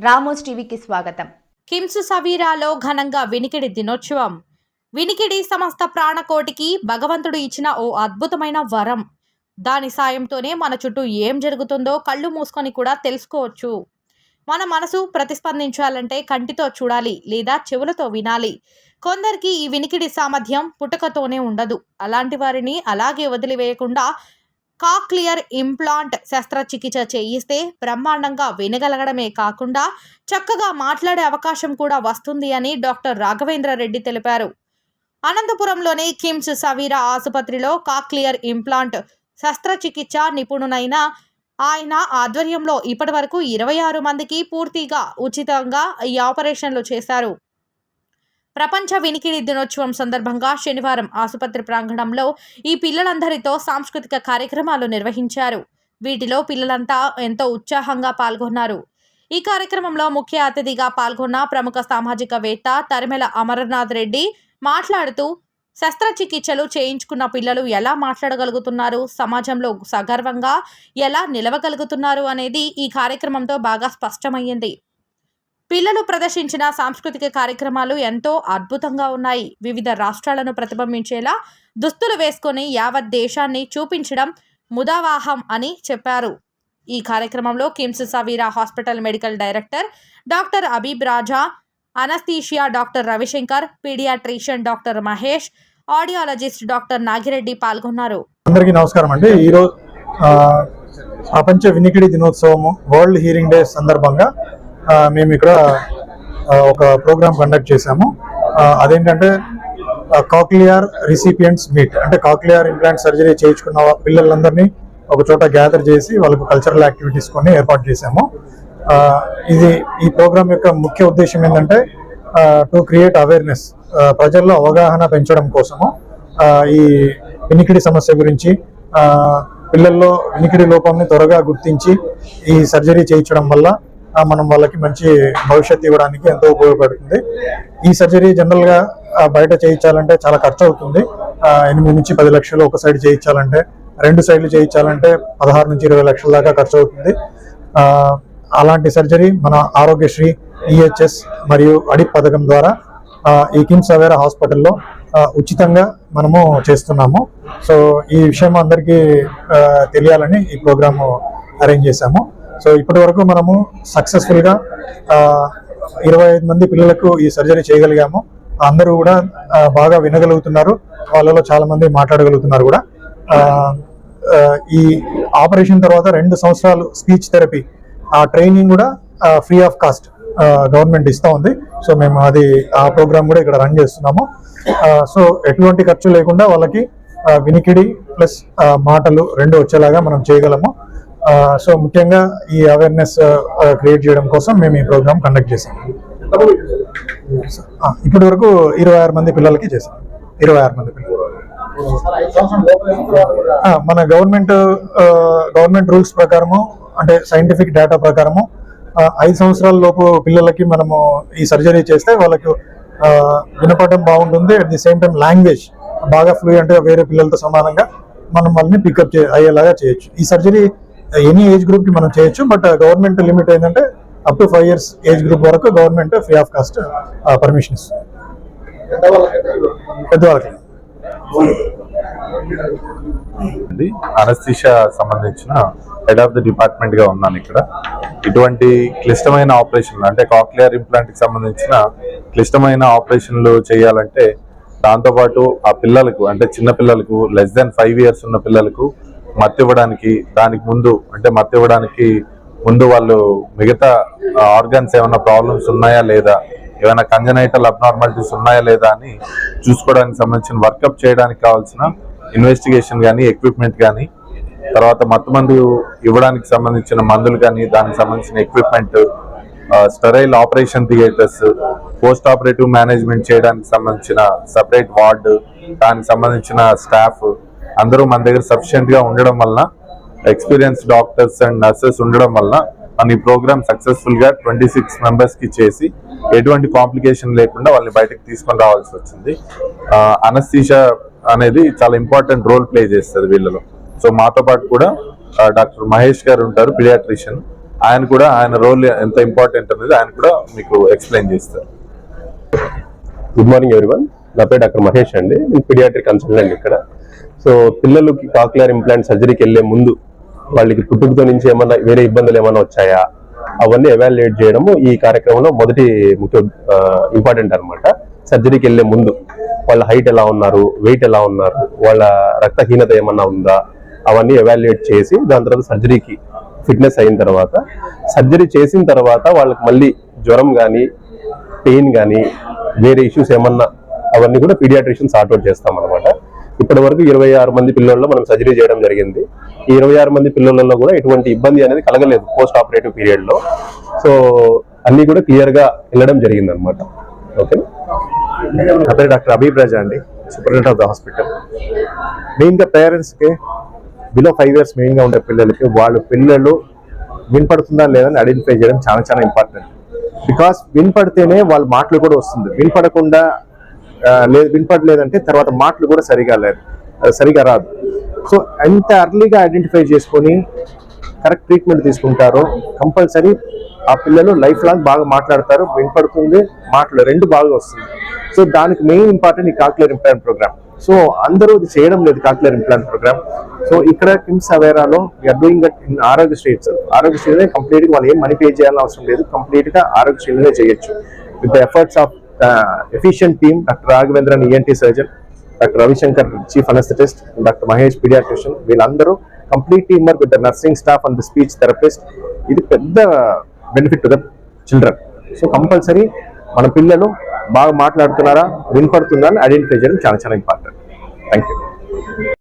Ramos టీవీకి స్వాగతం. కిమ్స్ సవీరాలో ఘనంగా వినికిడి దినోత్సవం. వినికిడి సమస్త ప్రాణకోటికి భగవంతుడు ఇచ్చిన ఓ అద్భుతమైన వరం. దాని సాయంతోనే మన చుట్టూ ఏం జరుగుతుందో కళ్ళు మూసుకొని కూడా తెలుసుకోవచ్చు. మన మనసు ప్రతిస్పందించాలంటే కంటితో చూడాలి లేదా చెవులతో వినాలి. కొందరికి ఈ వినికిడి సామర్థ్యం పుట్టుకతోనే ఉండదు. అలాంటి వారిని అలాగే వదిలివేయకుండా కాక్లియర్ ఇంప్లాంట్ శస్త్రచికిత్స చేయిస్తే బ్రహ్మాండంగా వినగలగడమే కాకుండా చక్కగా మాట్లాడే అవకాశం కూడా వస్తుంది అని డాక్టర్ రాఘవేంద్ర రెడ్డి తెలిపారు. అనంతపురంలోని కిమ్స్ సవీరా ఆసుపత్రిలో కాక్లియర్ ఇంప్లాంట్ శస్త్రచికిత్స నిపుణునైన ఆయన ఆధ్వర్యంలో ఇప్పటివరకు ఇరవై ఆరు మందికి పూర్తిగా ఉచితంగా ఈ ఆపరేషన్లు చేశారు. ప్రపంచ వినికిడి దినోత్సవం సందర్భంగా శనివారం ఆసుపత్రి ప్రాంగణంలో ఈ పిల్లలందరితో సాంస్కృతిక కార్యక్రమాలు నిర్వహించారు. వీటిలో పిల్లలంతా ఎంతో ఉత్సాహంగా పాల్గొన్నారు. ఈ కార్యక్రమంలో ముఖ్య అతిథిగా పాల్గొన్న ప్రముఖ సామాజికవేత్త తరిమెల అమరనాథ్ రెడ్డి మాట్లాడుతూ శస్త్రచికిత్సలు చేయించుకున్న పిల్లలు ఎలా మాట్లాడగలుగుతున్నారు? సమాజంలో సగర్వంగా ఎలా నిలవగలుగుతున్నారు? అనేది ఈ కార్యక్రమంతో బాగా స్పష్టమయ్యింది. పిల్లలు ప్రదర్శించిన సాంస్కృతిక కార్యక్రమాలు ఎంతో అద్భుతంగా ఉన్నాయి. వివిధ రాష్ట్రాలను ప్రతిబింబించేలా దుస్తులు వేసుకొని యావత్ దేశాన్ని చూపించడం ముదావాహం అని చెప్పారు. ఈ కార్యక్రమంలో KIMS Saveera hospital medical director doctor Abeeb Raja anaesthesia doctor Ravishankar paediatrician doctor Mahesh audiologist doctor Nagireddy పాల్గొన్నారు. అందరికీ నమస్కారం అండి. ఈరోజు ప్రపంచ వినికిడి దినోత్సవము వరల్డ్ హీరింగ్ డే సందర్భంగా మేము ఇక్కడ ఒక ప్రోగ్రామ్ కండక్ట్ చేశాము. అదేంటంటే కాక్లియర్ రిసిపియంట్స్ మీట్ అంటే కాక్లియర్ ఇంప్లాంట్ సర్జరీ చేయించుకున్న పిల్లలందరినీ ఒక చోట గ్యాదర్ చేసి వాళ్ళకు కల్చరల్ యాక్టివిటీస్ కొన్ని ఏర్పాటు చేశాము. ఇది ఈ ప్రోగ్రామ్ యొక్క ముఖ్య ఉద్దేశం ఏంటంటే టు క్రియేట్ అవేర్నెస్ ప్రజల్లో అవగాహన పెంచడం కోసము. ఈ వినికిడి సమస్య గురించి పిల్లల్లో వినికిడి లోపంని త్వరగా గుర్తించి ఈ సర్జరీ చేయించడం వల్ల మనం వాళ్ళకి మంచి భవిష్యత్తు ఇవ్వడానికి ఎంతో ఉపయోగపడుతుంది. ఈ సర్జరీ జనరల్గా బయట చేయించాలంటే చాలా ఖర్చు అవుతుంది ఎనిమిది నుంచి పది లక్షలు ఒక సైడ్ చేయించాలంటే రెండు సైడ్లు చేయించాలంటే పదహారు నుంచి ఇరవై లక్షల దాకా ఖర్చు అవుతుంది అలాంటి సర్జరీ మన ఆరోగ్యశ్రీ ఈహెచ్ఎస్ మరియు అడిప్ పథకం ద్వారా ఈ కిమ్స్ అవేరా హాస్పిటల్లో ఉచితంగా మనము చేస్తున్నాము. సో ఈ విషయం అందరికీ తెలియాలని ఈ ప్రోగ్రాము అరేంజ్ చేశాము. సో ఇప్పటి వరకు మనము సక్సెస్ఫుల్గా ఇరవై ఐదు మంది పిల్లలకు ఈ సర్జరీ చేయగలిగాము. అందరూ కూడా బాగా వినగలుగుతున్నారు. వాళ్ళలో చాలా మంది మాట్లాడగలుగుతున్నారు కూడా. ఈ ఆపరేషన్ తర్వాత రెండు సంవత్సరాలు స్పీచ్ థెరపీ ఆ ట్రైనింగ్ కూడా ఫ్రీ ఆఫ్ కాస్ట్ గవర్నమెంట్ ఇస్తూ ఉంది. సో మేము అది ఆ ప్రోగ్రామ్ కూడా ఇక్కడ రన్ చేస్తున్నాము. సో ఎటువంటి ఖర్చు లేకుండా వాళ్ళకి వినికిడి ప్లస్ మాటలు రెండు వచ్చేలాగా మనం చేయగలము. సో ముఖ్యంగా ఈ అవేర్నెస్ క్రియేట్ చేయడం కోసం మేము ఈ ప్రోగ్రామ్ కండక్ట్ చేసాం ఇప్పటి వరకు ఇరవై ఆరు మంది పిల్లలకి చేసాం ఇరవై ఆరు మంది పిల్లలు. మన గవర్నమెంట్ గవర్నమెంట్ రూల్స్ ప్రకారము అంటే సైంటిఫిక్ డేటా ప్రకారము ఐదు సంవత్సరాల లోపు పిల్లలకి మనము ఈ సర్జరీ చేస్తే వాళ్ళకు వినపడడం బాగుంటుంది. At the same time language బాగా ఫ్లూయెంట్గా వేరే పిల్లలతో సమానంగా మనం వాళ్ళని పికప్ అయ్యేలాగా చేయొచ్చు. ఈ సర్జరీ ఎనీ ఏజ్ గ్రూప్కి మనం చేయొచ్చు బట్ గవర్నమెంట్ లిమిట్ ఏంటంటే up to five years age group వరకు government free of cost permission ఇస్తుంది. పెద్దవాళ్ళకి. అనస్థిషా సంబంధించిన హెడ్ ఆఫ్ ది డిపార్ట్మెంట్గా ఉన్నాను ఇక్కడ. ఇటువంటి క్లిష్టమైన ఆపరేషన్లు అంటే కాక్లియర్ ఇంప్లాంట్కి సంబంధించిన క్లిష్టమైన ఆపరేషన్లు చేయాలంటే దాంతోపాటు ఆ పిల్లలకు అంటే చిన్న పిల్లలకు లెస్ దెన్ ఫైవ్ ఇయర్స్ ఉన్న పిల్లలకు మత్తు ఇవ్వడానికి దానికి ముందు అంటే మత్తు ఇవ్వడానికి ముందు వాళ్ళు మిగతా ఆర్గన్స్ ఏమైనా ప్రాబ్లమ్స్ ఉన్నాయా లేదా? ఏమైనా కంజనైటల్ అబ్నార్మాలిటీస్ ఉన్నాయా లేదా అని చూసుకోవడానికి సంబంధించిన వర్కప్ చేయడానికి కావాల్సిన ఇన్వెస్టిగేషన్ కానీ ఎక్విప్మెంట్ కానీ తర్వాత మత్తు మందు ఇవ్వడానికి సంబంధించిన మందులు కానీ దానికి సంబంధించిన equipment sterile operation theatres post operative management చేయడానికి సంబంధించిన సపరేట్ వార్డు దానికి సంబంధించిన స్టాఫ్ అందరూ మన దగ్గర సఫిషియెంట్గా ఉండడం వలన ఎక్స్పీరియన్స్ డాక్టర్స్ అండ్ నర్సెస్ ఉండడం వలన మన ఈ ప్రోగ్రామ్ సక్సెస్ఫుల్గా ట్వంటీ సిక్స్ మెంబర్స్కి చేసి ఎటువంటి కాంప్లికేషన్ లేకుండా వాళ్ళని బయటకు తీసుకొని రావాల్సి వచ్చింది. అనస్థీషా అనేది చాలా ఇంపార్టెంట్ రోల్ ప్లే చేస్తుంది వీళ్ళలో. సో మాతో పాటు కూడా డాక్టర్ మహేష్ గారు ఉంటారు పిడియాట్రిషియన్ ఆయన కూడా ఆయన రోల్ ఎంత ఇంపార్టెంట్ అనేది ఆయన కూడా మీకు ఎక్స్ప్లెయిన్ చేస్తారు. గుడ్ మార్నింగ్ ఎవ్రీవన్ నా పేరు డాక్టర్ మహేష్ అండి. నేను పీడియాట్రిక్ కన్సల్టెంట్ ఇక్కడ. సో పిల్లలకి కాక్లియర్ ఇంప్లాంట్ సర్జరీకి వెళ్ళే ముందు వాళ్ళకి పుట్టుకతో నుంచి ఏమన్నా వేరే ఇబ్బందులు ఏమైనా వచ్చాయా? అవన్నీ ఎవాల్యుయేట్ చేయడము ఈ కార్యక్రమంలో మొదటి ముఖ్య ఇంపార్టెంట్ అనమాట సర్జరీకి వెళ్ళే ముందు వాళ్ళ హైట్ ఎలా ఉన్నారు వెయిట్ ఎలా ఉన్నారు వాళ్ళ రక్తహీనత ఏమన్నా ఉందా? అవన్నీ ఎవాల్యుయేట్ చేసి దాని తర్వాత సర్జరీకి ఫిట్నెస్ అయిన తర్వాత సర్జరీ చేసిన తర్వాత వాళ్ళకి మళ్ళీ జ్వరం కానీ పెయిన్ కానీ వేరే ఇష్యూస్ ఏమన్నా అవన్నీ కూడా పీడియాట్రిషియన్ సార్ట్అవుట్ చేస్తాం అనమాట ఇప్పటి వరకు ఇరవై ఆరు మంది పిల్లల్లో మనం సర్జరీ చేయడం జరిగింది. ఈ ఇరవై ఆరు మంది పిల్లలలో కూడా ఎటువంటి ఇబ్బంది అనేది కలగలేదు పోస్ట్ ఆపరేటివ్ పీరియడ్లో సో అన్ని కూడా క్లియర్గా వెళ్ళడం జరిగింది అనమాట ఓకే నా పేరు డాక్టర్ అబీబ్ రాజా అండి. సూపరింటెండెంట్ ఆఫ్ ద హాస్పిటల్ మెయిన్గా పేరెంట్స్కి బిలో ఫైవ్ ఇయర్స్ మెయిన్గా ఉండే పిల్లలకి వాళ్ళ పిల్లలు వినపడుతుందా లేదని ఐడెంటిఫై చేయడం చాలా చాలా ఇంపార్టెంట్ బికాస్ వినపడితేనే వాళ్ళ మాటలు కూడా వస్తుంది. వినపడకుండా లేదు వినపడలేదంటే తర్వాత మాటలు కూడా సరిగా లేదు. సరిగా రాదు. సో ఎంత అర్లీగా ఐడెంటిఫై చేసుకొని కరెక్ట్ ట్రీట్మెంట్ తీసుకుంటారో కంపల్సరీ ఆ పిల్లలు లైఫ్ లాంగ్ బాగా మాట్లాడతారు వినపడుతుంది మాటలు రెండు బాగా వస్తుంది. సో దానికి మెయిన్ ఇంపార్టెంట్ ఈ కాక్లియర్ ఇంప్లాంట్ ప్రోగ్రామ్ సో అందరూ ఇది చేయడం లేదు కాక్లియర్ ఇంప్లాంట్ ప్రోగ్రామ్ సో ఇక్కడ కిమ్స్ అవేరాలో వీఆర్ డూయింగ్ దట్ ఇన్ ఆరోగ్య స్ట్రీట్స్ ఆరోగ్య స్ట్రీట్ కంప్లీట్గా వాళ్ళు ఏం మనీ పే చేయాలని అవసరం లేదు కంప్లీట్గా ఆరోగ్య స్ట్రీట్లోనే చేయొచ్చు. With the efforts of efficient team doctor Raghavendran ENT surgeon doctor Ravishankar chief anaesthetist doctor Mahesh paediatrician వీళ్ళందరూ complete team work with the nursing staff and the speech therapist ఇది పెద్ద benefit to the children so compulsory మన పిల్లలు బాగా మాట్లాడుతున్నారా వినపడుతుందా అని identify చేయడం చాలా చాలా ఇంపార్టెంట్ థ్యాంక్ యూ